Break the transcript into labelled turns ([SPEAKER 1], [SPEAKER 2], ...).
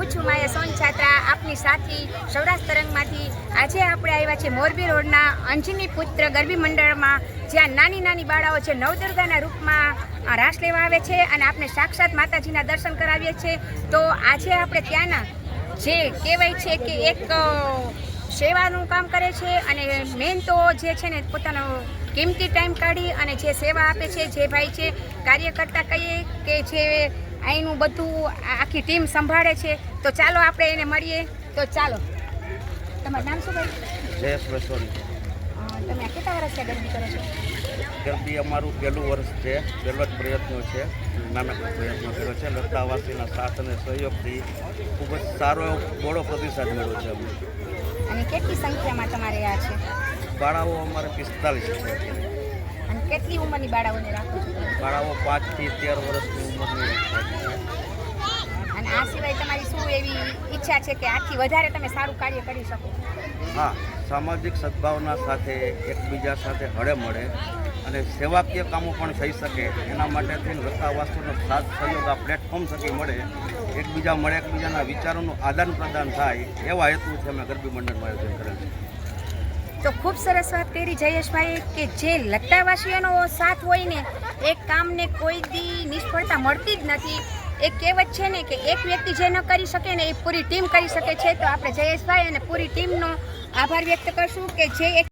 [SPEAKER 1] હું છું માયા સોન છાત્રા, આપની સાથી સૌરાષ્ટ્ર તરંગમાંથી. આજે આપણે આવ્યા છે મોરબી રોડના અંજની પુત્ર ગરબી મંડળમાં, જ્યાં નાની નાની બાળાઓ છે નવદુર્ગાના રૂપમાં રાસ લેવા આવે છે અને આપણે સાક્ષાત માતાજીના દર્શન કરાવીએ છીએ. તો આજે આપણે ત્યાંના જે કહેવાય છે કે એક સેવાનું કામ કરે છે અને મેન તો જે છે ને પોતાનો કિંમતી ટાઈમ કાઢી અને જે સેવા આપે છે, જે ભાઈ છે, કાર્યકર્તા કહીએ કે જે અહીંનું બધું આખી ટીમ સંભાળે છે. તો ચાલો આપણે એને મળીએ. તો ચાલો. તમારું નામ શું ભાઈ?
[SPEAKER 2] જયેશ વસોની
[SPEAKER 1] તમે કેટલા વર્ષથી છે ગરબી કરો છો?
[SPEAKER 2] ગરબી અમારું પહેલું વર્ષ છે. પહેલો જ પ્રયત્ન છે. નાનકડો પ્રયત્ન કર્યો છે. લતાવાસીના સાથ અને સહયોગથી ખૂબ જ સારો એવો બોડો પ્રતિસાદ મળ્યો છે અમને.
[SPEAKER 1] અને કેટલી સંખ્યામાં તમારે આ છે?
[SPEAKER 2] બાળાઓ અમારે પિસ્તાલીસ છે.
[SPEAKER 1] અને કેટલી ઉંમરની બાળાઓને રાખો
[SPEAKER 2] બાળાઓ તમે? થી તેર વર્ષની ઉંમરની
[SPEAKER 1] અને આ સિવાય તમારી શું એવી ઈચ્છા છે કે આથી વધારે તમે સારું કાર્ય કરી શકો?
[SPEAKER 2] હા સામાજિક સદભાવના સાથે એકબીજા સાથે હળે મળે અને સેવાકીય કામો પણ થઈ શકે. એના માટે થઈને લતાવાસીનો સાથ સહયોગ આ પ્લેટફોર્મ થકી મળે. એકબીજા મળે એકબીજાના વિચારોનું આદાન પ્રદાન થાય. એવા હેતુથી અમે ગરબી મંડળનું આયોજન કરેલ છે.
[SPEAKER 1] તો ખૂબ સરસ વાત કરી જયેશભાઈ કે જે લત્તાવાસીઓનો સાથ હોય ને, એ કામને કોઈ દી નિષ્ફળતા મળતી જ નથી. એક કહેવત છે ને કે એક વ્યક્તિ જે ન કરી શકે ને, એ પૂરી ટીમ કરી શકે છે. તો આપણે જયેશભાઈ અને પૂરી ટીમનો આભાર વ્યક્ત કરશું કે જે એક